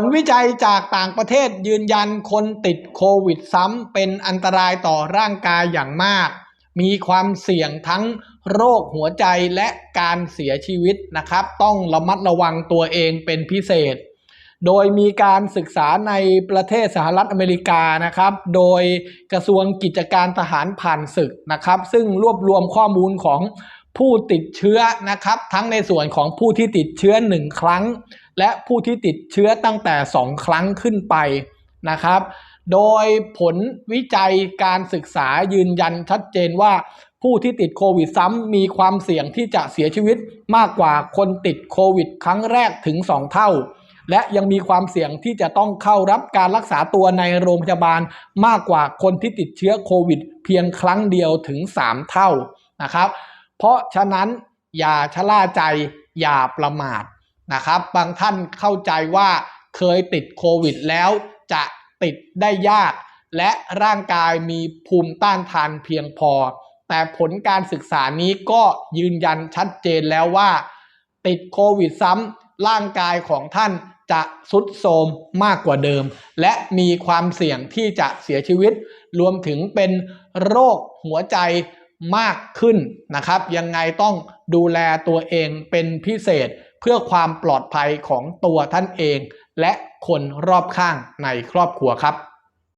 ลวิจัยจากต่างประเทศยืนยันคนติดโควิดซ้ำเป็นอันตรายต่อร่างกายอย่างมาก มีความเสี่ยงทั้งโรคหัวใจและการเสียชีวิตนะครับ ต้องระมัดระวังตัวเองเป็นพิเศษ โดยมีการศึกษาในประเทศสหรัฐอเมริกานะครับ โดยกระทรวงกิจการทหารผ่านศึกนะครับ ซึ่งรวบรวมข้อมูลของผู้ติดเชื้อนะครับ ทั้งในส่วนของผู้ที่ติดเชื้อ 1 ครั้ง และผู้ที่ติดเชื้อตั้งแต่ 2 ครั้งขึ้นไปนะครับ โดยผลวิจัยการศึกษายืนยันชัดเจนว่าผู้ที่ติดโควิดซ้ำมีความเสี่ยงที่จะเสียชีวิตมากกว่าคนติดโควิดครั้งแรกถึง 2 เท่า และยังมีความเสี่ยงที่จะต้องเข้ารับการรักษาตัวในโรงพยาบาลมากกว่าคนที่ติดเชื้อโควิด เพียงครั้งเดียวถึง 3 เท่านะครับ เพราะฉะนั้นอย่าชะล่าใจอย่าประมาท นะครับ บางท่านเข้าใจว่าเคยติดโควิดแล้วจะติดได้ยาก และร่างกายมีภูมิต้านทานเพียงพอ แต่ผลการศึกษานี้ก็ยืนยันชัดเจนแล้วว่า ติดโควิดซ้ำร่างกายของท่านจะสุดโทมมากกว่าเดิม และมีความเสี่ยงที่จะเสียชีวิต รวมถึงเป็นโรคหัวใจมากขึ้นนะครับ ยังไงต้องดูแลตัวเองเป็นพิเศษ เพื่อความปลอดภัยของตัวท่านเอง และคนรอบข้างในครอบครัวครับ